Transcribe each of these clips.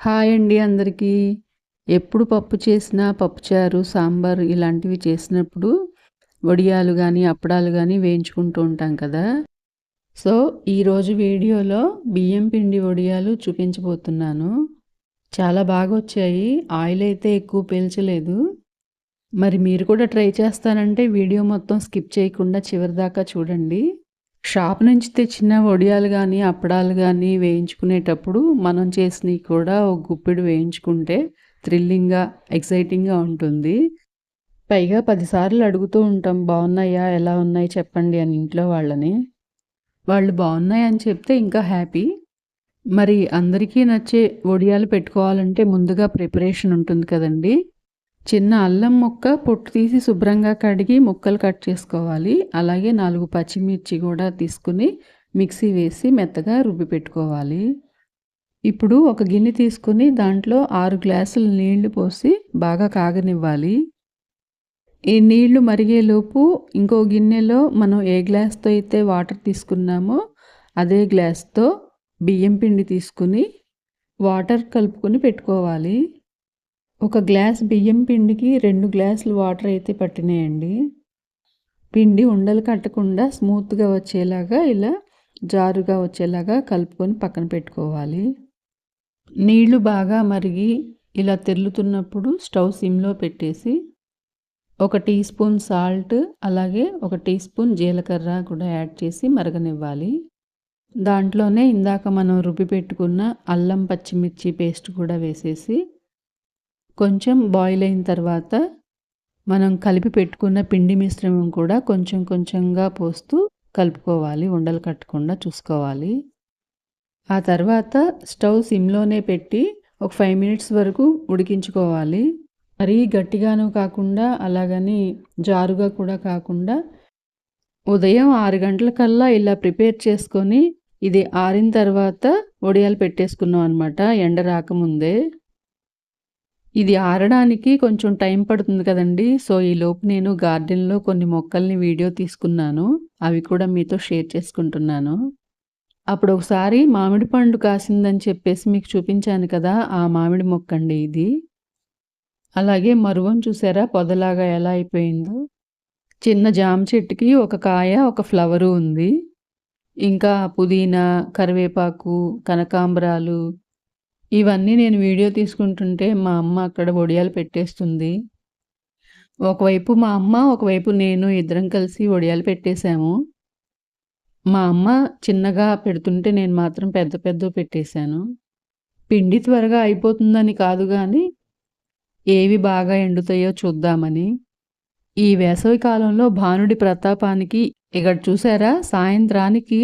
Hi అండి అందరికీ. ఎప్పుడు పప్పు చేసినా పప్పుచారు సాంబార్ ఇలాంటివి చేసినప్పుడు వడియాలు కానీ అప్పడాలు కానీ వేయించుకుంటూ ఉంటాం కదా. సో ఈరోజు వీడియోలో బియ్యం పిండి వడియాలు చూపించబోతున్నాను. చాలా బాగా వచ్చాయి. ఆయిల్ అయితే ఎక్కువ పీల్చలేదు. మరి మీరు కూడా ట్రై చేస్తానంటే వీడియో మొత్తం స్కిప్ చేయకుండా చివరిదాకా చూడండి. షాప్ నుంచి తెచ్చిన వడియాలు కానీ అప్పడాలు కానీ వేయించుకునేటప్పుడు మనం చేసినవి కూడా ఒక గుప్పిడు వేయించుకుంటే థ్రిల్లింగ్గా ఎక్సైటింగ్గా ఉంటుంది. పైగా పదిసార్లు అడుగుతూ ఉంటాం బాగున్నాయా? ఎలా ఉన్నాయి? చెప్పండి అని ఇంట్లో వాళ్ళని. వాళ్ళు బాగున్నాయి? అని చెప్తే ఇంకా హ్యాపీ. మరి అందరికీ నచ్చే వడియాలు పెట్టుకోవాలంటే ముందుగా ప్రిపరేషన్ ఉంటుంది కదండీ. చిన్న అల్లం ముక్క పొట్టు తీసి శుభ్రంగా కడిగి ముక్కలు కట్ చేసుకోవాలి. అలాగే నాలుగు పచ్చిమిర్చి కూడా తీసుకుని మిక్సీ వేసి మెత్తగా రుబ్బి పెట్టుకోవాలి. ఇప్పుడు ఒక గిన్నె తీసుకుని దాంట్లో ఆరు గ్లాసులు నీళ్ళు పోసి బాగా కాగనివ్వాలి. ఈ నీళ్ళు మరిగేలోపు ఇంకో గిన్నెలో మనం ఏ గ్లాస్తో అయితే వాటర్ తీసుకున్నామో అదే గ్లాస్తో బియ్యం పిండి తీసుకుని వాటర్ కలుపుకొని పెట్టుకోవాలి. ఒక గ్లాస్ బియ్యం పిండికి రెండు గ్లాసులు వాటర్ అయితే పట్టినాయండి. పిండి ఉండలు కట్టకుండా స్మూత్గా వచ్చేలాగా ఇలా జారుగా వచ్చేలాగా కలుపుకొని పక్కన పెట్టుకోవాలి. నీళ్ళు బాగా మరిగి ఇలా తెల్లుతున్నప్పుడు స్టవ్ సిమ్లో పెట్టేసి ఒక టీ స్పూన్ సాల్ట్ అలాగే ఒక టీ స్పూన్ జీలకర్ర కూడా యాడ్ చేసి మరగనివ్వాలి. దాంట్లోనే ఇందాక మనం రుబ్బి పెట్టుకున్న అల్లం పచ్చిమిర్చి పేస్ట్ కూడా వేసేసి కొంచెం బాయిల్ అయిన తర్వాత మనం కలిపి పెట్టుకున్న పిండి మిశ్రమం కూడా కొంచెం కొంచెంగా పోస్తూ కలుపుకోవాలి. ఉండలు కట్టకుండా చూసుకోవాలి. ఆ తర్వాత స్టవ్ సిమ్లోనే పెట్టి ఒక ఫైవ్ మినిట్స్ వరకు ఉడికించుకోవాలి. మరీ గట్టిగాను కాకుండా అలాగని జారుగా కూడా కాకుండా ఉదయం ఆరు గంటలకల్లా ఇలా ప్రిపేర్ చేసుకొని ఇది ఆరిన తర్వాత వడియాలు పెట్టేసుకున్నాం అనమాట ఎండ రాకముందే. ఇది ఆరడానికి కొంచెం టైం పడుతుంది కదండి. సో ఈలోపు నేను గార్డెన్లో కొన్ని మొక్కల్ని వీడియో తీసుకున్నాను. అవి కూడా మీతో షేర్ చేసుకుంటున్నాను. అప్పుడు ఒకసారి మామిడి పండు కాసిందని చెప్పేసి మీకు చూపించాను కదా ఆ మామిడి మొక్క అండి ఇది. అలాగే మరువం చూసారా? పొదలాగా ఎలా అయిపోయిందో. చిన్న జామ చెట్టుకి ఒక కాయ ఒక ఫ్లవరు ఉంది. ఇంకా పుదీనా కరివేపాకు కనకాంబరాలు ఇవన్నీ నేను వీడియో తీసుకుంటుంటే మా అమ్మ అక్కడ వడియాలు పెట్టేస్తుంది. ఒకవైపు మా అమ్మ ఒకవైపు నేను ఇద్దరం కలిసి వడియాలు పెట్టేశాము. మా అమ్మ చిన్నగా పెడుతుంటే నేను మాత్రం పెద్ద పెద్ద పెట్టేశాను. పిండి త్వరగా అయిపోతుందని కాదు కానీ ఏవి బాగా ఎండుతాయో చూద్దామని. ఈ వేసవి కాలంలో భానుడి ప్రతాపానికి ఇక్కడ చూసారా సాయంత్రానికి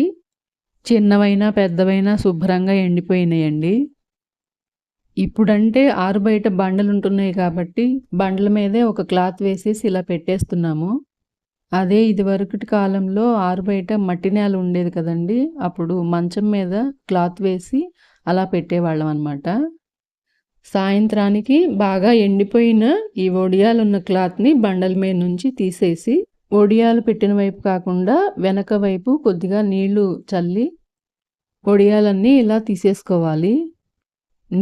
చిన్నవైనా పెద్దవైనా శుభ్రంగా ఎండిపోయినాయండి. ఇప్పుడంటే ఆరు బయట బండలు ఉంటున్నాయి కాబట్టి బండల మీదే ఒక క్లాత్ వేసేసి ఇలా పెట్టేస్తున్నాము. అదే ఇదివరకటి కాలంలో ఆరు బయట మట్టి నేల ఉండేది కదండి. అప్పుడు మంచం మీద క్లాత్ వేసి అలా పెట్టేవాళ్ళం అనమాట సాయంత్రానికి బాగా ఎండిపోయిన ఈ ఒడియాలు ఉన్న క్లాత్ని బండల మీద నుంచి తీసేసి ఒడియాలు పెట్టిన వైపు కాకుండా వెనక వైపు కొద్దిగా నీళ్ళు చల్లి ఒడియాలన్నీ ఇలా తీసేసుకోవాలి.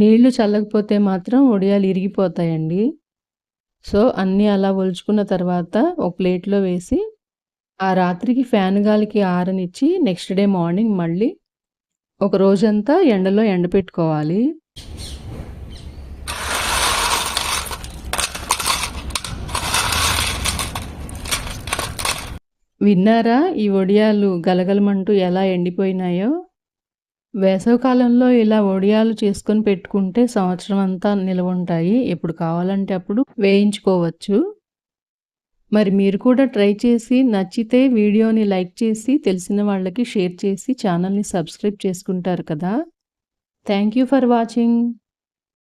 నీళ్ళు చల్లకపోతే మాత్రం వడియాలు ఇరిగిపోతాయండి. సో అన్నీ అలా ఒలుచుకున్న తర్వాత ఒక ప్లేట్లో వేసి ఆ రాత్రికి ఫ్యాన్ గాలికి ఆరనిచ్చి నెక్స్ట్ డే మార్నింగ్ మళ్ళీ ఒక రోజంతా ఎండలో ఎండపెట్టుకోవాలి విన్నారా ఈ వడియాలు గలగలమంటూ ఎలా ఎండిపోయినాయో? వేసవికాలంలో ఇలా వడియాలు చేసుకొని పెట్టుకుంటే సంవత్సరం అంతా నిల్వ ఉంటాయి ఎప్పుడు కావాలంటే అప్పుడు వేయించుకోవచ్చు. మరి మీరు కూడా ట్రై చేసి నచ్చితే వీడియోని లైక్ చేసి తెలిసిన వాళ్ళకి షేర్ చేసి ఛానల్ని సబ్స్క్రైబ్ చేసుకుంటారు కదా. Thank you for watching.